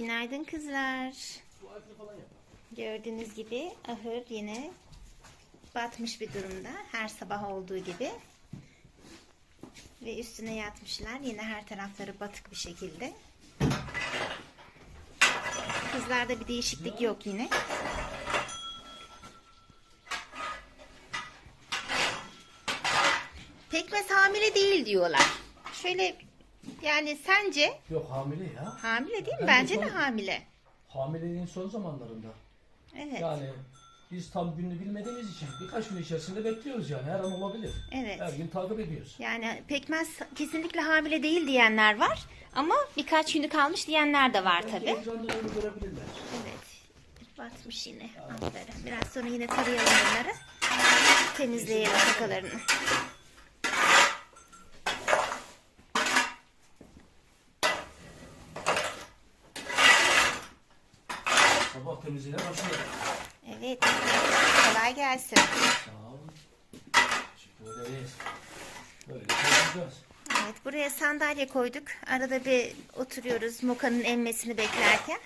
Günaydın kızlar. Gördüğünüz gibi ahır yine batmış bir durumda. Her sabah olduğu gibi. Ve üstüne yatmışlar. Yine her tarafları batık bir şekilde. Kızlarda bir değişiklik yok yine. Pekmez hamile değil diyorlar. Şöyle yani sence Yok hamile ya. hamile değil mi? Ben de Bence de son- hamile. Hamileliğin son zamanlarında. Evet. Yani biz tam gününü bilmediğimiz için birkaç gün içerisinde bekliyoruz yani. Her an olabilir. Evet. Her gün takip ediyoruz. Yani pekmez kesinlikle hamile değil diyenler var. Ama birkaç günü kalmış diyenler de var tabi. Ekranda onu görebilirler. Evet. Batmış yine altları. Biraz sonra yine tarayalım bunları. Temizleyelim tokalarını. Sabah temizliğine başlıyor. Evet. Kolay gelsin. Böyle temizleyeceğiz. Evet buraya sandalye koyduk. Arada bir oturuyoruz mokanın emmesini beklerken.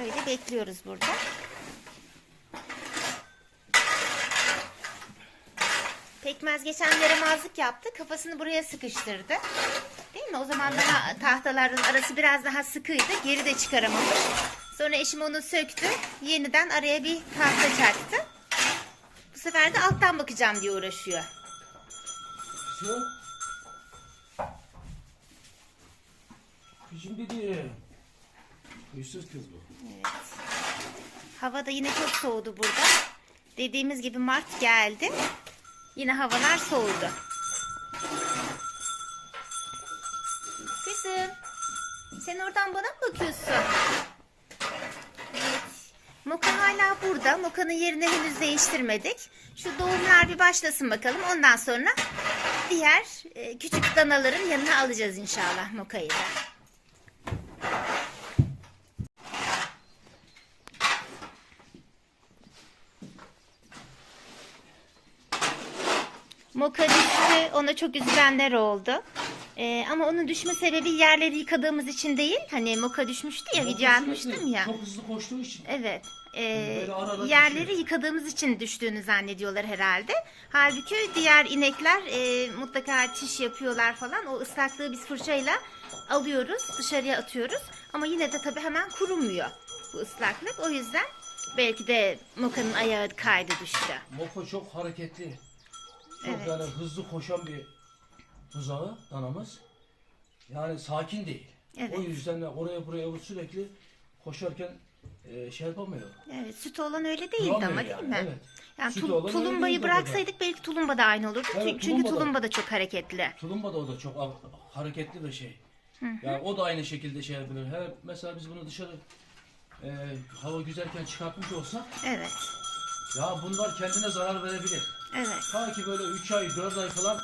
Öyle bekliyoruz burada. Pekmez geçen yaramazlık yaptı. Kafasını buraya sıkıştırdı. Değil mi? O zaman daha tahtaların arası biraz daha sıkıydı. Geri de çıkaramamış. Sonra eşim onu söktü. Yeniden araya bir tahta çaktı. Bu sefer de alttan bakacağım diye uğraşıyor. Şu. Kızım dedi. Yüzsüz kız bu. Evet. Hava da yine çok soğudu burada. Dediğimiz gibi Mart geldi. Yine havalar soğudu. Kızım. Sen oradan bana mı bakıyorsun? Hala burada. Moka'nın yerini henüz değiştirmedik. Şu doğumlar bir başlasın bakalım. Ondan sonra diğer e, küçük danaların yanına alacağız inşallah Moka'yı da. Moka düştü. Ona çok üzülenler oldu. Ee, ama onun düşme sebebi yerleri yıkadığımız için değil. Hani Moka düşmüştü ya video atmıştım ya. Çok hızlı koştuğu için. Evet. Ara yerleri düşüyor. yıkadığımız için düştüğünü zannediyorlar herhalde. Halbuki diğer inekler e, mutlaka çiş yapıyorlar falan. O ıslaklığı biz fırçayla alıyoruz, dışarıya atıyoruz. Ama yine de tabii hemen kurumuyor bu ıslaklık. O yüzden belki de Moka'nın ayağı kaydı düştü. Moko çok hareketli. Çok Evet. yani hızlı koşan bir buzağı danamız. Yani sakin değil. Evet. O yüzden de oraya buraya sürekli koşarken e, şey yapamıyor. Evet, süt olan öyle değildi Duramıyor ama değil yani, mi? evet. Yani Sütü tul- olan öyle tulumbayı değildi bıraksaydık belki tulumba da aynı olurdu. Evet, çünkü tulumba da. tulumba da çok hareketli. Tulumba da o da çok ha- hareketli bir şey. Yani o da aynı şekilde şey yapılır. Her, mesela biz bunu dışarı e, hava güzelken çıkartmış olsak Evet. ya bunlar kendine zarar verebilir. Evet. Ta ki böyle 3 ay 4 ay falan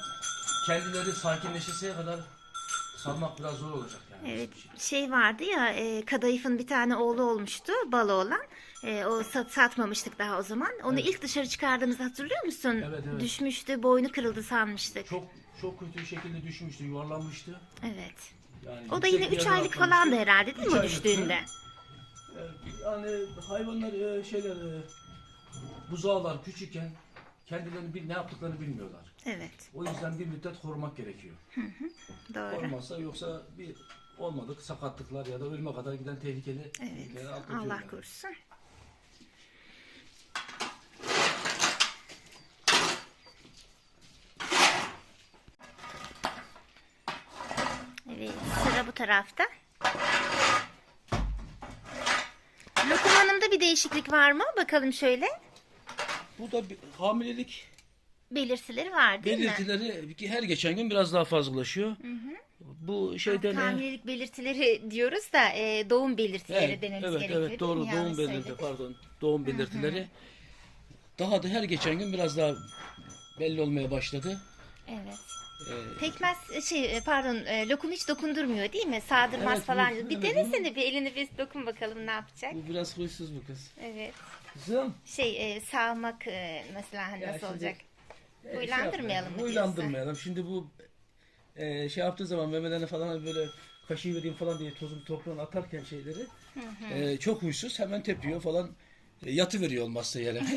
kendileri sakinleşeseye kadar salmak biraz zor olacak yani. Evet. için. Şey vardı ya, e, kadayıfın bir tane oğlu olmuştu, balı olan. E, o sat, satmamıştık daha o zaman. Onu Evet. ilk dışarı çıkardığımızda hatırlıyor musun? Evet, evet. Düşmüştü, boynu kırıldı sanmıştık. Çok çok kötü bir şekilde düşmüştü, yuvarlanmıştı. Evet. Yani O da yine bir 3 yerden aylık atlamıştı. falandı herhalde değil Üç mi o aylık, düştüğünde? hı. Yani hayvanlar e, şeyler e, buzağlar küçükken kendilerini bil- ne yaptıklarını bilmiyorlar. Evet. O yüzden bir müddet korumak gerekiyor. Doğru. Olmazsa yoksa bir olmadık sakatlıklar ya da ölüme kadar giden tehlikeli Evet. Allah yani. korusun. Evet, sıra bu tarafta. Lokum Hanım'da bir değişiklik var mı? Bakalım şöyle. Bu da bir, hamilelik Belirtileri var değil mi? belirtileri her geçen gün biraz daha fazlalaşıyor. Bu şeyden e, Hamilelik belirtileri diyoruz da e, doğum belirtileri Evet, dememiz evet, gerekiyor. evet doğru doğum belirti söyledim. pardon doğum belirtileri daha da her geçen gün biraz daha belli olmaya başladı. Evet. Ee, Pekmez şey pardon e, lokum hiç dokundurmuyor değil mi? Sağdırmaz Evet, bu- falan. bir evet, denesene bir elini bir dokun bakalım ne yapacak. bu biraz huysuz bu kız. Evet. Kızım. Şey e, sağmak e, mesela hani Ya nasıl şimdi, olacak? E, şey Huylandırmayalım mı Huylandırmayalım. Şimdi bu e, şey yaptığı zaman memelerine falan böyle kaşığı vereyim falan diye tozunu toprağını atarken şeyleri e, çok huysuz hemen tepiyor falan e, yatı veriyor olmazsa yere.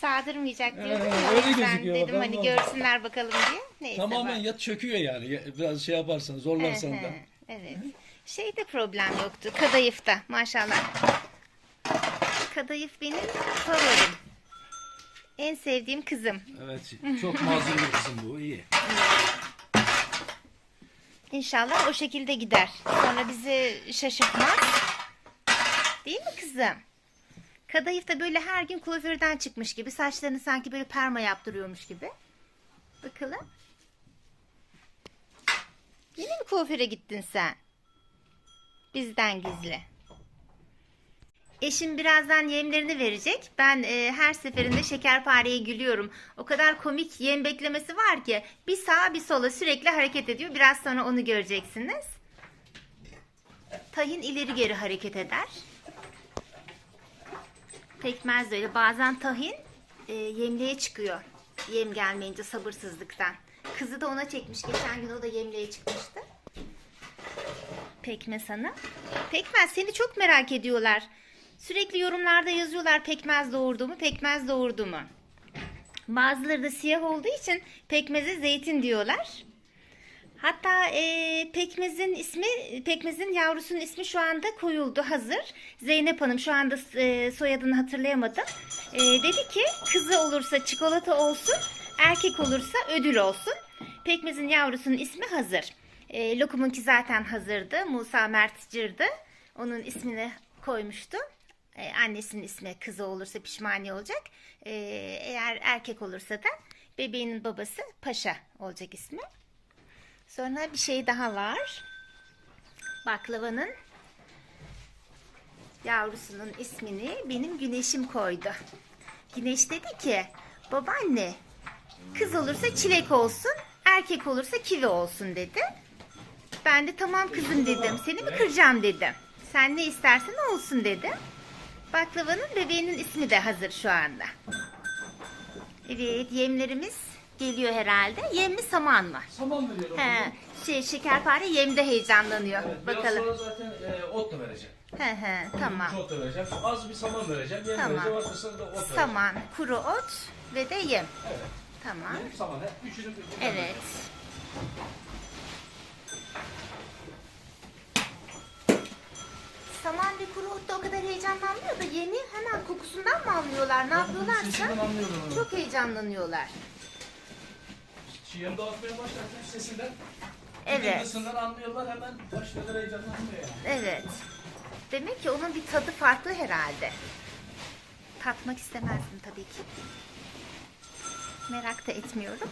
Sağdırmayacak diyordum. Ee, öyle gözüküyor, dedim bakalım hani olacak. görsünler bakalım diye. Neyse Tamamen bak. yat çöküyor yani. Ya- Biraz şey yaparsan zorlarsan da. Evet. Şeyde problem yoktu. Kadayıfta maşallah. Kadayıf benim favorim. En sevdiğim kızım. Evet çok mazlum bir kızım bu iyi. İnşallah o şekilde gider. Sonra bizi şaşırtmaz. Değil mi kızım? Kadayıf da böyle her gün kuaförden çıkmış gibi. Saçlarını sanki böyle perma yaptırıyormuş gibi. Bakalım. Yine mi kuaföre gittin sen? Bizden gizli. Eşim birazdan yemlerini verecek. Ben e, her seferinde şekerpareye gülüyorum. O kadar komik yem beklemesi var ki bir sağa bir sola sürekli hareket ediyor. Biraz sonra onu göreceksiniz. Tahin ileri geri hareket eder. Pekmez de öyle. Bazen tahin e, yemliğe çıkıyor. Yem gelmeyince sabırsızlıktan. Kızı da ona çekmiş. Geçen gün o da yemliğe çıkmıştı. Pekmez Hanım. Pekmez seni çok merak ediyorlar. Sürekli yorumlarda yazıyorlar pekmez doğurdu mu, pekmez doğurdu mu. Bazıları da siyah olduğu için pekmeze zeytin diyorlar. Hatta e, pekmezin ismi, pekmezin yavrusunun ismi şu anda koyuldu, hazır. Zeynep Hanım şu anda e, soyadını hatırlayamadım. E, dedi ki kızı olursa çikolata olsun, erkek olursa ödül olsun. Pekmezin yavrusunun ismi hazır. E, lokumunki zaten hazırdı. Musa Mert Cırdı. Onun ismini koymuştu. E, annesinin ismi kızı olursa pişmaniye olacak. E, eğer erkek olursa da bebeğinin babası Paşa olacak ismi. Sonra bir şey daha var. Baklavanın yavrusunun ismini benim güneşim koydu. Güneş dedi ki babaanne kız olursa çilek olsun erkek olursa kivi olsun dedi. Ben de tamam kızım dedim. Seni mi kıracağım dedim. Sen ne istersen olsun dedim. Baklavanın bebeğinin ismi de hazır şu anda. Evet yemlerimiz geliyor herhalde. Yem mi saman mı? Saman veriyorum. He, şey, şekerpare yemde heyecanlanıyor. Evet, biraz Bakalım. sonra zaten e, ot da vereceğim. He he, tamam. Ot da vereceğim. Az bir saman vereceğim. Yem Tamam. vereceğim. Arkasında da ot vereceğim. Saman, kuru ot ve de yem. Evet. Tamam. Yem, saman. Hep üçünü bir- Evet. Saman ve kuru ot da o kadar heyecanlanmıyor da yemi hemen kokusundan mı anlıyorlar? Ne yapıyorlarsa Sesinden anlıyorum onu. çok heyecanlanıyorlar. Yem dağıtmaya başlarken sesinden Evet. Gıdısından anlıyorlar hemen başladılar heyecanlanmıyor yani. Evet. Demek ki onun bir tadı farklı herhalde. Tatmak istemezdim tabii ki. Merak da etmiyorum.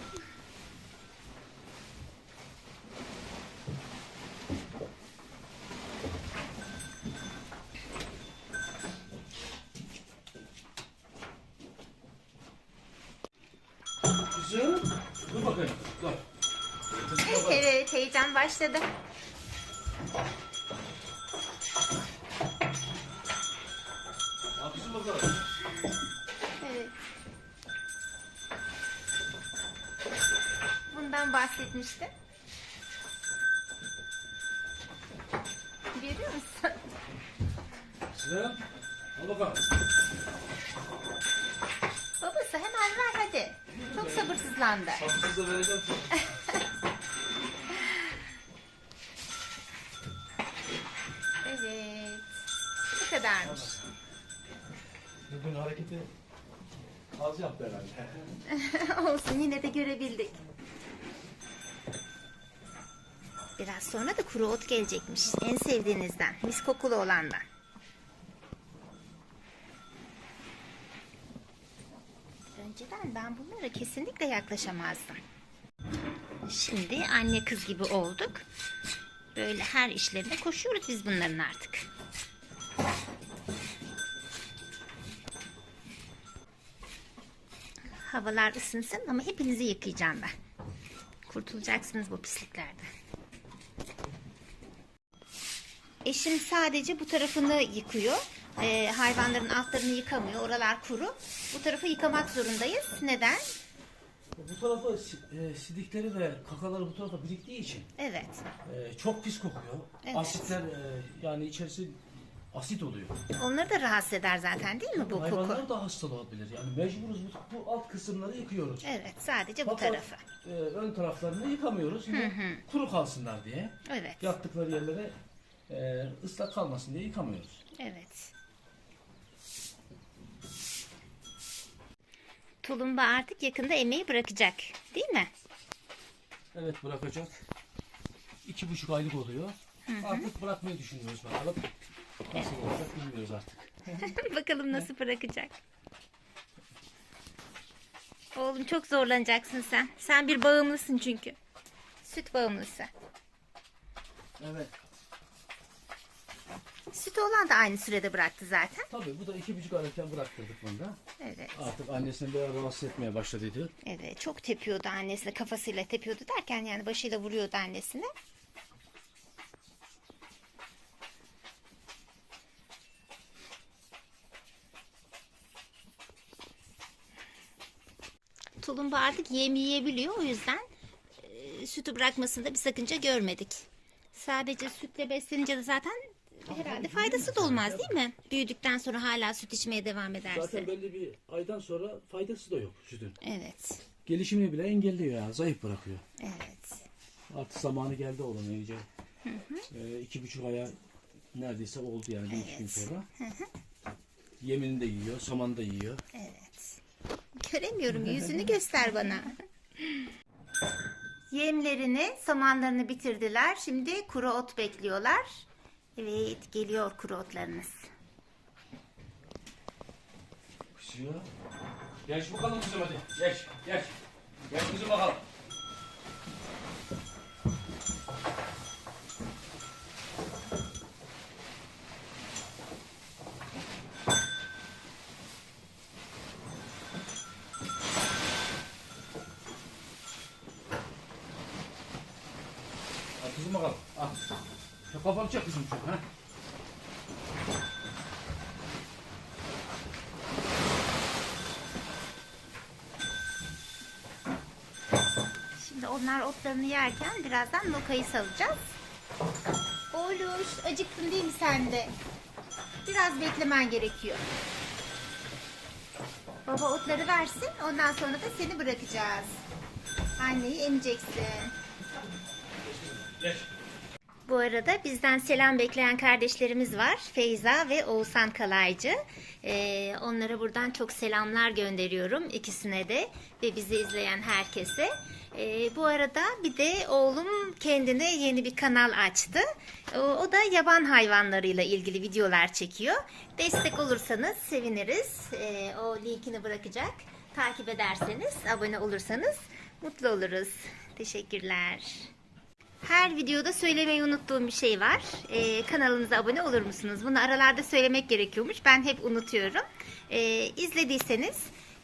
Başladı. Kızım bakalım. Evet. Bundan bahsetmiştim. Bugün hareketi az yaptı herhalde. Olsun yine de görebildik. Biraz sonra da kuru ot gelecekmiş. En sevdiğinizden. Mis kokulu olandan. Önceden ben bunlara kesinlikle yaklaşamazdım. Şimdi anne kız gibi olduk. Böyle her işlerine koşuyoruz biz bunların artık. Havalar ısınsın ama hepinizi yıkayacağım ben. Kurtulacaksınız bu pisliklerden. Eşim sadece bu tarafını yıkıyor. Ee, hayvanların altlarını yıkamıyor. Oralar kuru. Bu tarafı yıkamak zorundayız. Neden? bu tarafa si- e, sidikleri ve kakaları bu tarafa biriktiği için Evet. e, çok pis kokuyor. Evet. Asitler e, yani içerisi asit oluyor. Onları da rahatsız eder zaten değil mi bu koku? Hayvanlar da hasta olabilir. Yani mecburuz bu, bu alt kısımları yıkıyoruz. Evet sadece bu Fakat, tarafı. e, ön taraflarını yıkamıyoruz. Yine kuru kalsınlar diye. Evet. Yattıkları yerlere e, ıslak kalmasın diye yıkamıyoruz. Evet. Tulumba artık yakında emeği bırakacak değil mi? Evet bırakacak. İki buçuk aylık oluyor. Artık bırakmayı düşünüyoruz bakalım. Nasıl olacak bilmiyoruz artık. Bakalım nasıl bırakacak. Oğlum çok zorlanacaksın sen. Sen bir bağımlısın çünkü. Süt bağımlısı. Evet. Süt olan da aynı sürede bıraktı zaten. Tabii bu da iki buçuk aylıkken bıraktırdık bunu da. Evet. Artık annesini biraz rahatsız etmeye başladıydı. Evet çok tepiyordu annesine kafasıyla tepiyordu derken yani başıyla vuruyordu annesine. Tulumba artık yem yiyebiliyor o yüzden e, sütü bırakmasında bir sakınca görmedik. Sadece sütle beslenince de zaten herhalde faydası da olmaz değil mi? Büyüdükten sonra hala süt içmeye devam ederse. Zaten belli bir aydan sonra faydası da yok sütün. Evet. Gelişimini bile engelliyor ya. Zayıf bırakıyor. Evet. Artık zamanı geldi oğlum iyice. Ee, iki buçuk aya neredeyse oldu yani bir iki gün sonra. Yemini de yiyor, samanı da yiyor. Göremiyorum. Yüzünü göster bana. Yemlerini, samanlarını bitirdiler. Şimdi kuru ot bekliyorlar. Evet, geliyor kuru otlarınız. Kuşuyor. Geç bakalım kızım hadi. Geç, geç. Geç kızım bakalım. Al kızım bakalım. Al. Şu kafanı çek kızım çok ha. Onlar otlarını yerken birazdan lokayı salacağız. Oğluş, acıktın değil mi sen de? Biraz beklemen gerekiyor. Baba otları versin, ondan sonra da seni bırakacağız. Anneyi emeceksin. Bu arada bizden selam bekleyen kardeşlerimiz var. Feyza ve Oğuzhan Kalaycı. Ee, onlara buradan çok selamlar gönderiyorum ikisine de ve bizi izleyen herkese. Ee, bu arada bir de oğlum kendine yeni bir kanal açtı. O, o da yaban hayvanlarıyla ilgili videolar çekiyor. Destek olursanız seviniriz. Ee, o linkini bırakacak. Takip ederseniz, abone olursanız mutlu oluruz. Teşekkürler. Her videoda söylemeyi unuttuğum bir şey var. Ee, kanalımıza abone olur musunuz? Bunu aralarda söylemek gerekiyormuş. Ben hep unutuyorum. Ee, izlediyseniz,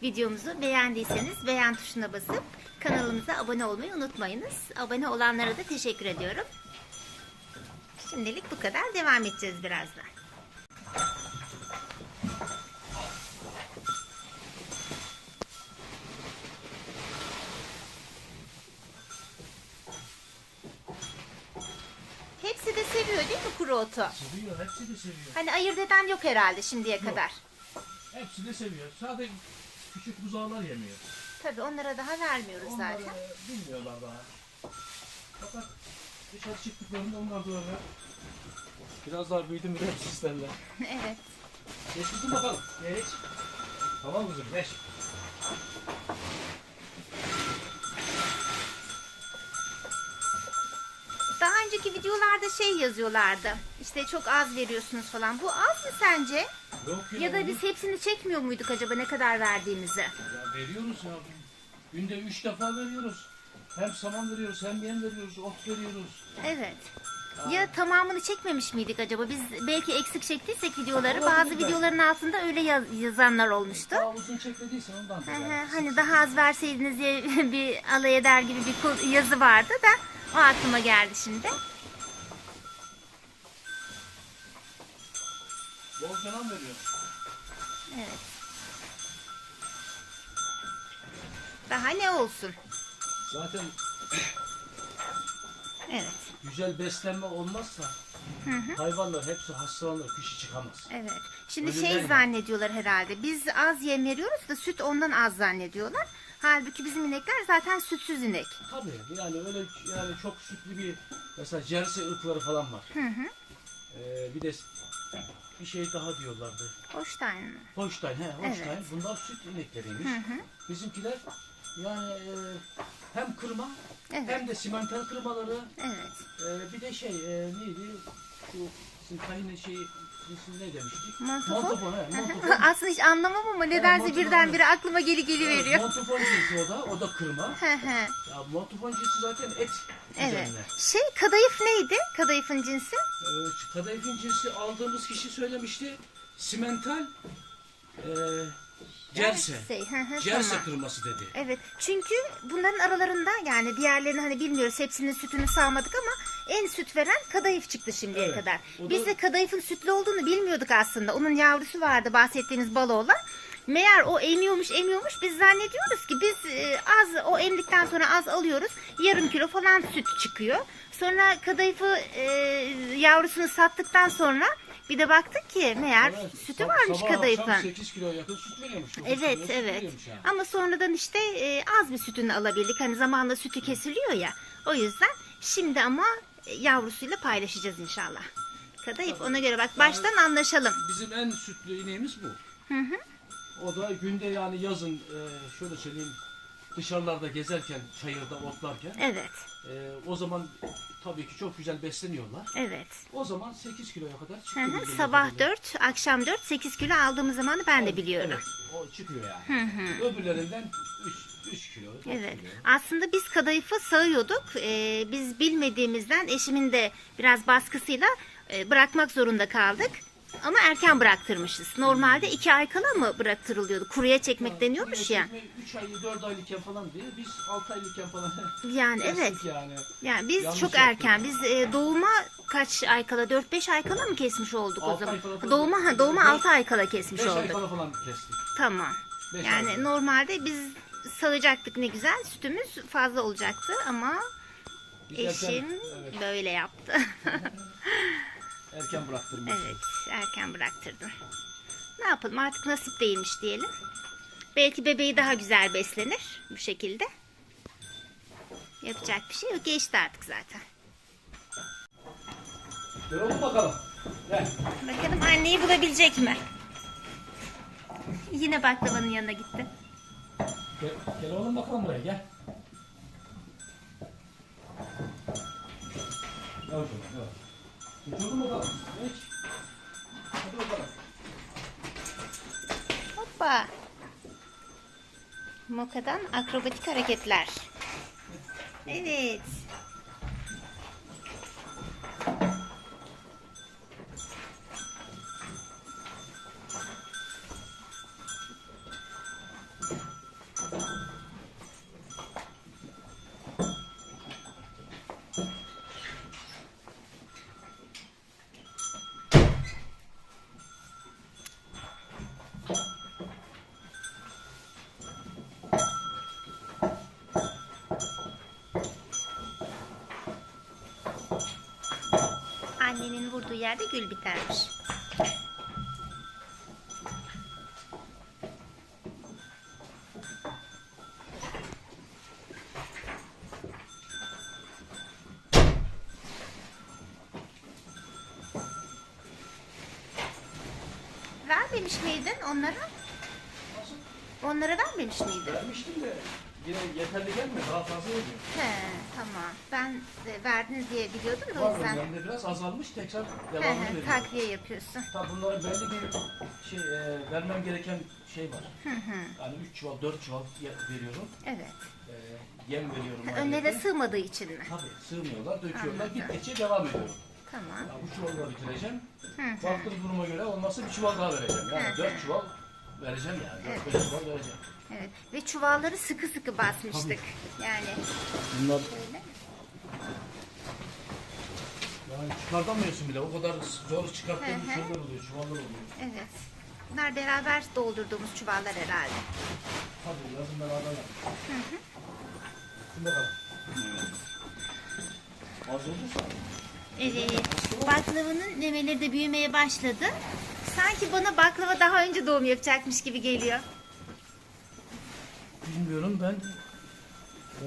videomuzu beğendiyseniz beğen tuşuna basıp kanalımıza abone olmayı unutmayınız. Abone olanlara da teşekkür ediyorum. Şimdilik bu kadar. Devam edeceğiz birazdan. Hepsi de seviyor değil mi kuru otu? Seviyor, hepsi de seviyor. Hani ayırt eden yok herhalde şimdiye kadar. Hepsi de seviyor. Sadece küçük buzağlar yemiyor. Tabii onlara daha vermiyoruz Onlar zaten. bilmiyorlar daha. Fakat dışarı çıktıklarında onlar da öyle. Biraz daha büyüdü mü de isterler. evet. Geç kızım bakalım. Geç. Tamam kızım geç. Daha önceki videolarda şey yazıyorlardı. İşte çok az veriyorsunuz falan. Bu az mı sence? Yok Ya da biz hepsini çekmiyor muyduk acaba ne kadar verdiğimizi? Ya veriyoruz ya. Günde üç defa veriyoruz. Hem saman veriyoruz, hem yem veriyoruz, ot veriyoruz. Evet. Ya tamamını çekmemiş miydik acaba? Biz belki eksik çektiysek videoları. Olabilir Bazı videoların altında öyle yaz- yazanlar olmuştu. Daha uzun çekmediysen ondan Hı hı, hani daha az verseydiniz diye bir alay eder gibi bir yazı vardı da o aklıma geldi şimdi. Bol canım veriyor. Evet. Daha ne olsun? Zaten Evet. güzel beslenme olmazsa hayvanlar hepsi hastalanır, kışı çıkamaz. Evet. Şimdi Ölümden şey mi? zannediyorlar herhalde. Biz az yem veriyoruz da süt ondan az zannediyorlar. Halbuki bizim inekler zaten sütsüz inek. Tabii yani öyle yani çok sütlü bir mesela jersey ırkları falan var. Ee, bir de bir şey daha diyorlardı. Holstein mi? Holstein, he, Holstein. Evet. Bunlar süt inekleriymiş. Bizimkiler yani e, hem kırma Evet. hem de simental kırmaları. Evet. e, bir de şey e, neydi? Şu bizim kayının şeyi ismi ne demiştik? Montafon. Aslında hiç anlamam ama nedense montafon, birdenbire aklıma geli geli veriyor. Montafon cinsi o da, o da kırma. Ya Montafon cinsi zaten et evet. üzerine. Şey kadayıf neydi? Kadayıfın cinsi? Ee, kadayıfın cinsi aldığımız kişi söylemişti. Simental e, cerse. Cerse tamam. kırması dedi. Evet. Çünkü bunların aralarında yani diğerlerini hani bilmiyoruz hepsinin sütünü sağmadık ama en süt veren kadayıf çıktı şimdiye Evet. kadar. Da- Biz de kadayıfın sütlü olduğunu bilmiyorduk aslında. Onun yavrusu vardı bahsettiğiniz baloğla. Meğer o emiyormuş emiyormuş biz zannediyoruz ki biz e, az o emdikten sonra az alıyoruz yarım kilo falan süt çıkıyor. Sonra kadayıfı e, yavrusunu sattıktan sonra bir de baktık ki meğer Evet, sütü sab- varmış sabah kadayıfın. akşam 8 kilo yakın süt veriyormuş. Evet süt evet. veriyormuş yani. Ama sonradan işte e, az bir sütünü alabildik. Hani zamanla sütü kesiliyor ya. O yüzden şimdi ama e, yavrusuyla paylaşacağız inşallah. Kadayıf ona göre bak baştan anlaşalım. Bizim en sütlü ineğimiz bu. O da günde yani yazın e, şöyle söyleyeyim dışarılarda gezerken, çayırda otlarken Evet. e, o zaman tabii ki çok güzel besleniyorlar. Evet. O zaman 8 kiloya kadar Hı çıkıyor. hı, bizim Sabah ülkemizde. 4, akşam 4, 8 kilo aldığımız zamanı ben de biliyorum. Evet, o çıkıyor yani. Öbürlerinden 3, 3 kilo. Evet. kilo. Aslında biz kadayıfı sağıyorduk. Ee, biz bilmediğimizden eşimin de biraz baskısıyla e, bırakmak zorunda kaldık. Ama erken bıraktırmışız. Normalde iki ay kala mı bıraktırılıyordu? Kuruya çekmek deniyormuş ya. 3 ay, 4 aylıkken falan diye biz 6 aylıkken falan Yani evet. yani. Yani biz Yanlış çok yaptık. erken. Biz e, doğuma kaç ay kala? 4-5 ay kala mı kesmiş olduk o Altı zaman? ay kala falan. Doğuma ha, doğuma Beş- 6 ay kala kesmiş 5 ay olduk. kala falan kestik. Tamam. Beş Yani ay. normalde biz sağacaktık ne güzel. Sütümüz fazla olacaktı ama Biz erken- eşim evet, böyle yaptı. erken bıraktırmış. evet, erken bıraktırdım. Ne yapalım artık nasip değilmiş diyelim. Belki bebeği daha güzel beslenir bu şekilde. Yapacak bir şey yok. Geçti artık zaten. Oğlum bakalım. Gel. Bakalım anneyi bulabilecek mi? Yine baklavanın yanına gitti. Gel, gel oğlum bakalım buraya gel. Gel bakalım. Gel. Geç oğlum bakalım. Geç. Hadi bakalım. Hoppa. Moka'dan akrobatik hareketler. Evet. Yerde gül bitermiş. Vermemiş miydin onlara? Onlara vermemiş miydin? Vermiştim de yine yeterli gelmiyor. Daha fazla ediyor. He, tamam. Ben de verdiniz diye biliyordum da o Var yüzden. bende biraz azalmış tekrar He devamını he, veriyorum. takviye yapıyorsun. Tabi bunların belli bir şey e, vermem gereken şey var. Yani 3 çuval 4 çuval ye- veriyorum. Evet. E, yem veriyorum. Önlere ayrıca. sığmadığı için mi? Tabii sığmıyorlar, döküyorlar. Anladım. Gittikçe devam ediyorum. Tamam. Ya bu çuvalı da bitireceğim. Hı hı. Baktığım duruma göre olmazsa bir çuval daha vereceğim. Yani Hı hı. 4 çuval vereceğim yani. Evet. 4 çuval vereceğim. Evet. Ve çuvalları sıkı sıkı basmıştık. Yani Bunlar böyle. Yani çıkartamıyorsun bile. O kadar zor çıkarttığım Hı hı. şeyler oluyor, çuvallar oluyor. Evet. Bunlar beraber doldurduğumuz çuvallar herhalde. Tabii yazın beraber yaptık. Şimdi bakalım. Az olursa Evet. Baklavanın memeleri de büyümeye başladı. Sanki bana baklava daha önce doğum yapacakmış gibi geliyor. bilmiyorum ben e,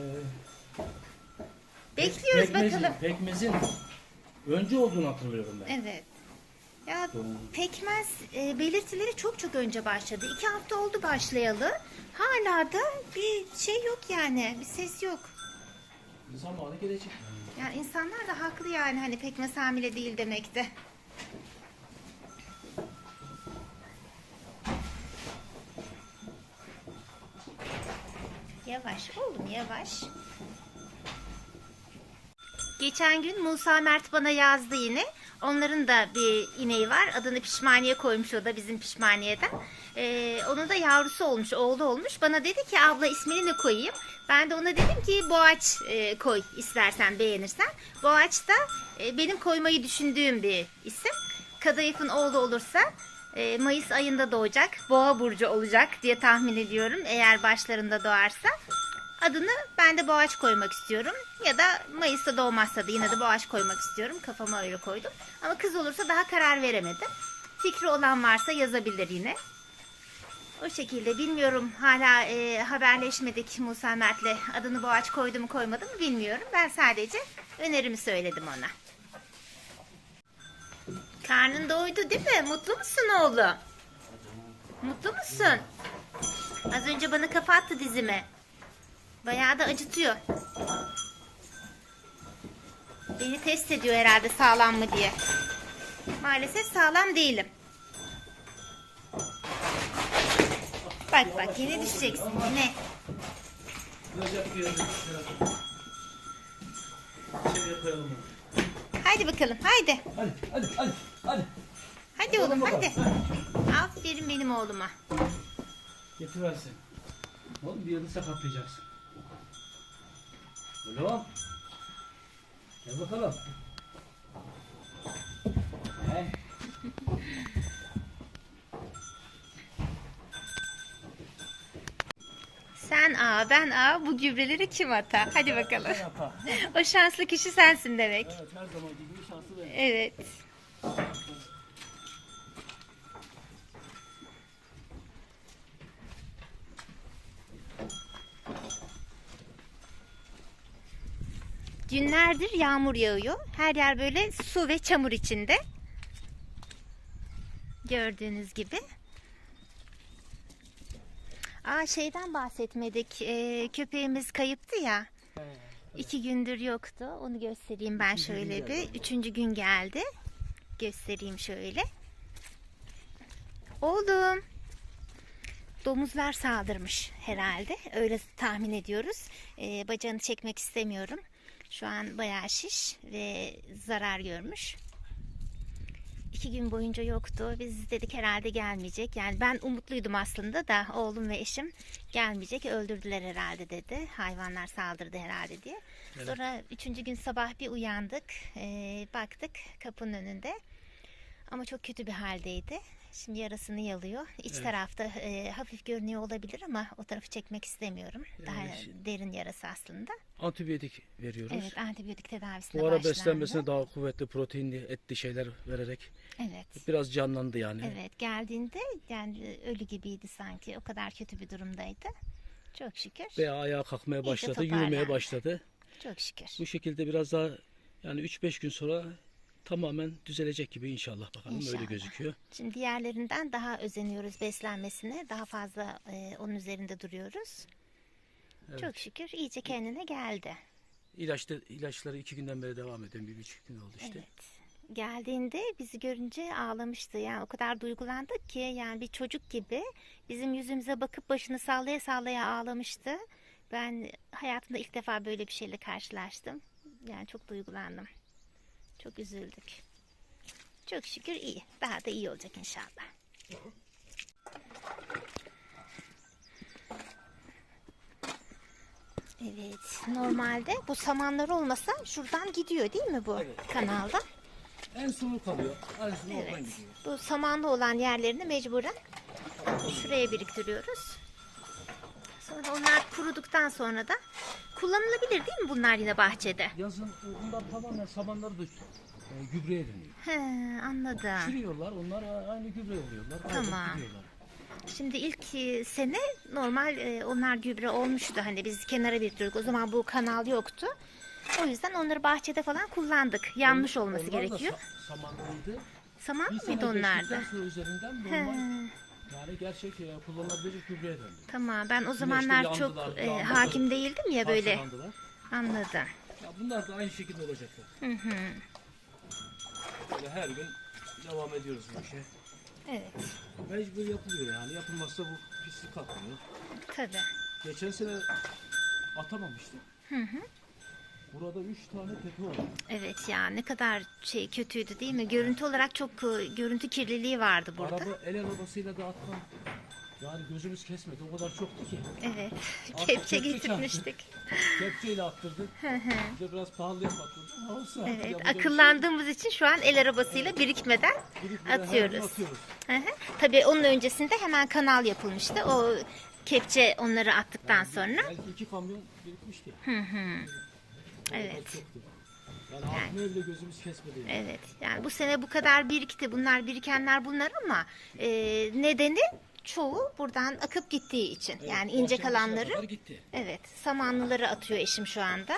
Bekliyoruz pekmezin, bakalım. Pekmezin önce olduğunu hatırlıyorum ben. Evet. Ya pekmez e, belirtileri çok çok önce başladı. İki hafta oldu başlayalı. Hala da bir şey yok yani. Bir ses yok. Zamanı gelecek. Ya insanlar da haklı yani hani pekmez hamile değil demekte. Yavaş oğlum yavaş. Geçen gün Musa Mert bana yazdı yine. Onların da bir ineği var. Adını Pişmaniye koymuş o da bizim Pişmaniye'den. Ee, onun da yavrusu olmuş, oğlu olmuş. Bana dedi ki abla ismini ne koyayım? Ben de ona dedim ki Boğaç e, koy istersen beğenirsen. Boğaç da e, benim koymayı düşündüğüm bir isim. Kadayıf'ın oğlu olursa e, Mayıs ayında doğacak. Boğa burcu olacak diye tahmin ediyorum. Eğer başlarında doğarsa. Adını ben de Boğaç koymak istiyorum. Ya da Mayıs'ta doğmazsa da yine de Boğaç koymak istiyorum. Kafama öyle koydum. Ama kız olursa daha karar veremedim. Fikri olan varsa yazabilir yine. O şekilde bilmiyorum hala e, haberleşmedik Musa Mert'le adını Boğaç koydu mu koymadı mı bilmiyorum. Ben sadece önerimi söyledim ona. Karnın doydu değil mi? Mutlu musun oğlum? Mutlu musun? Az önce bana kafa attı dizime. Bayağı da acıtıyor. Beni test ediyor herhalde sağlam mı diye. Maalesef sağlam değilim. Bak bak yine düşeceksin yine. Haydi bakalım haydi. Hadi hadi hadi hadi. Hadi oğlum hadi. Aferin benim oğluma. Getiriversin. Oğlum bir yıldız sakatlayacaksın. Oğlum. Gel bakalım. He. Sen A ben A bu gübreleri kim atar? Hadi bakalım. O şanslı kişi sensin demek. Evet her zaman gibi şansı ver. Evet. Günlerdir yağmur yağıyor. Her yer böyle su ve çamur içinde. Gördüğünüz gibi. Aa şeyden bahsetmedik. Ee, köpeğimiz kayıptı ya. İki gündür yoktu. Onu göstereyim ben Üçüncü şöyle bir. Üçüncü gün geldi. Göstereyim şöyle. Oğlum. Domuzlar saldırmış herhalde. Öyle tahmin ediyoruz. Ee, bacağını çekmek istemiyorum. Şu an bayağı şiş ve zarar görmüş. İki gün boyunca yoktu. Biz dedik herhalde gelmeyecek. Yani ben umutluydum aslında da oğlum ve eşim gelmeyecek. Öldürdüler herhalde dedi. Hayvanlar saldırdı herhalde diye. Sonra üçüncü gün sabah bir uyandık. Ee, baktık kapının önünde. Ama çok kötü bir haldeydi. Şimdi yarasını yalıyor. İç Evet. tarafta e, hafif görünüyor olabilir ama o tarafı çekmek istemiyorum. Daha Evet. derin yarası aslında. Antibiyotik veriyoruz. Evet, antibiyotik tedavisine Bu ara başlandı. beslenmesine daha kuvvetli proteinli etli şeyler vererek Evet. biraz canlandı yani. Evet, geldiğinde yani ölü gibiydi sanki. O kadar kötü bir durumdaydı. Çok şükür. Veya ayağa kalkmaya başladı, yürümeye başladı. Çok şükür. Bu şekilde biraz daha yani 3-5 gün sonra tamamen düzelecek gibi inşallah bakalım öyle İnşallah. gözüküyor. Şimdi diğerlerinden daha özeniyoruz beslenmesine. Daha fazla e, onun üzerinde duruyoruz. Evet. Çok şükür iyice kendine geldi. İlaçta, ilaçları iki günden beri devam ediyor. Bir buçuk gün oldu işte. Evet. Geldiğinde bizi görünce ağlamıştı. Yani o kadar duygulandık ki yani bir çocuk gibi bizim yüzümüze bakıp başını sallaya sallaya ağlamıştı. Ben hayatımda ilk defa böyle bir şeyle karşılaştım. Yani çok duygulandım. Çok üzüldük. Çok şükür iyi. Daha da iyi olacak inşallah. Evet. Normalde bu samanlar olmasa şuradan gidiyor değil mi bu Evet. kanalda? En sonu kalıyor. En sonu oradan Evet. gidiyor. Bu samanlı olan yerlerini mecburen şuraya biriktiriyoruz. Sonra onlar kuruduktan sonra da kullanılabilir değil mi bunlar yine bahçede? Yazın e, bunlar tamamen samanları da e, gübreye dönüyor. He, anladım. Çürüyorlar, onlar aynı gübre oluyorlar. Tamam. gidiyorlar. Şimdi ilk e, sene normal e, onlar gübre olmuştu. Hani biz kenara biriktirdik. O zaman bu kanal yoktu. O yüzden onları bahçede falan kullandık. Yanmış olması Onlar da gerekiyor. sa- samanlıydı. Saman Bir mıydı onlar da? üzerinden normal yani gerçek e, kullanılabilir gübreye döndü. tamam ben o zamanlar yandılar, çok e, yandılar. hakim değildim ya böyle. Anladım. Ya bunlar da aynı şekilde olacaklar. Hı hı. Böyle her gün devam ediyoruz bu işe. Evet. Mecbur yapılıyor yani. Yapılmazsa bu pislik kalkmıyor. Tabii. Geçen sene atamamıştık. Burada üç tane tepe var. Evet ya ne kadar şey kötüydü değil mi? Görüntü olarak çok e, görüntü kirliliği vardı burada. Araba el arabasıyla da atma. Yani gözümüz kesmedi. O kadar çoktu ki. Evet. Artık Kepçe getirmiştik. Kepçeyle attırdık. Bir de biraz pahalıya patladı. Artık Evet. şey. Akıllandığımız için şu an el arabasıyla birikmeden böyle her gün atıyoruz. atıyoruz. Hı hı. Tabii onun öncesinde hemen kanal yapılmıştı. O kepçe onları attıktan sonra. Belki iki kamyon birikmişti. Evet. Çoktu. Yani atmaya bile gözümüz kesmedi. yani. Evet. Yani bu sene bu kadar birikti. Bunlar birikenler bunlar ama e, nedeni çoğu buradan akıp gittiği için. Evet, yani ince kalanları. gitti. Evet. Samanlıları atıyor eşim şu anda.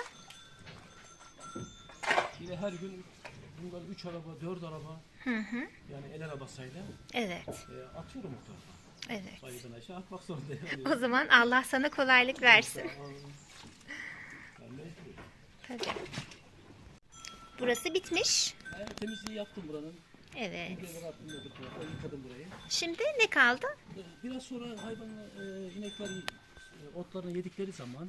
Yine her gün bunlar üç araba, dört araba. Yani el arabasıyla Evet. e, atıyorum o tarafa. Evet. Bayırdan aşağı atmak zorundayım. O zaman Allah sana kolaylık versin. Yani mecbur. Tabii. Burası bitmiş. Ben temizliği yaptım buranın. Evet. Şimdi ne kaldı? Biraz sonra hayvanlar, e, inekler e, otlarını yedikleri zaman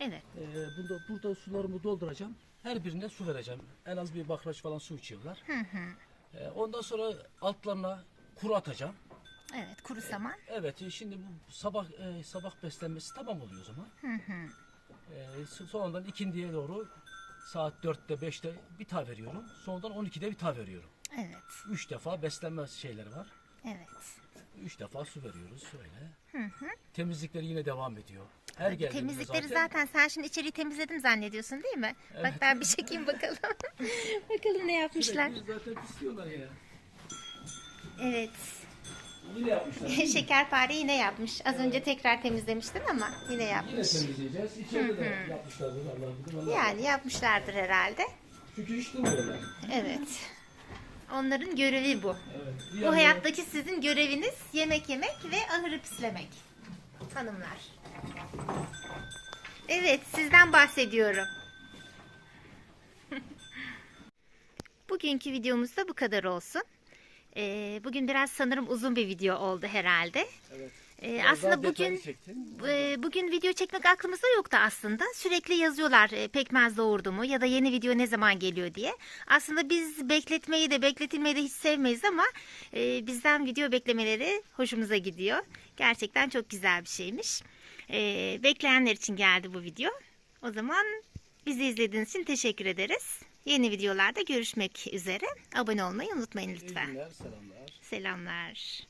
Evet. e, burada, burada sularımı dolduracağım. Her birine su vereceğim. En az bir bakraç falan su içiyorlar. E, ondan sonra altlarına kuru atacağım. Evet. Kuru saman. Evet e, şimdi bu sabah e, sabah beslenmesi tamam oluyor o zaman. E, so- sonradan ikindiye doğru saat 4'te 5'te bir tane veriyorum. Sonradan 12'de bir tane veriyorum. Evet. Üç defa beslenme şeyleri var. Evet. Üç defa su veriyoruz şöyle. Temizlikleri yine devam ediyor. Her geldiğimde Temizlikleri zaten, zaten sen şimdi içeriği temizledim zannediyorsun değil mi? Bak ben bir çekeyim bakalım. bakalım ne yapmışlar. Sürekli zaten pisliyorlar ya. Evet. Yine yapmışlar. Şekerpare yine yapmış. Az önce tekrar temizlemiştin ama yine Yine yapmış. temizleyeceğiz. İçeride de yapmışlardır Allah bilir. Allah Yani yapmışlardır herhalde. Çünkü hiç durmuyorlar. Evet. Onların görevi bu. Evet. Bu yandan- hayattaki sizin göreviniz yemek yemek ve ahırı pislemek. Hanımlar. Evet, sizden bahsediyorum. Bugünkü videomuz da bu kadar olsun. Ee, bugün biraz sanırım uzun bir video oldu herhalde. Evet. Ee, aslında bugün e, bugün video çekmek aklımızda yoktu aslında. Sürekli yazıyorlar e, pekmez doğurdu mu ya da yeni video ne zaman geliyor diye. Aslında biz bekletmeyi de bekletilmeyi de hiç sevmeyiz ama e, bizden video beklemeleri hoşumuza gidiyor. Gerçekten çok güzel bir şeymiş. E, bekleyenler için geldi bu video. O zaman bizi izlediğiniz için teşekkür ederiz. Yeni videolarda görüşmek üzere. Abone olmayı unutmayın İyi lütfen. günler, selamlar. Selamlar.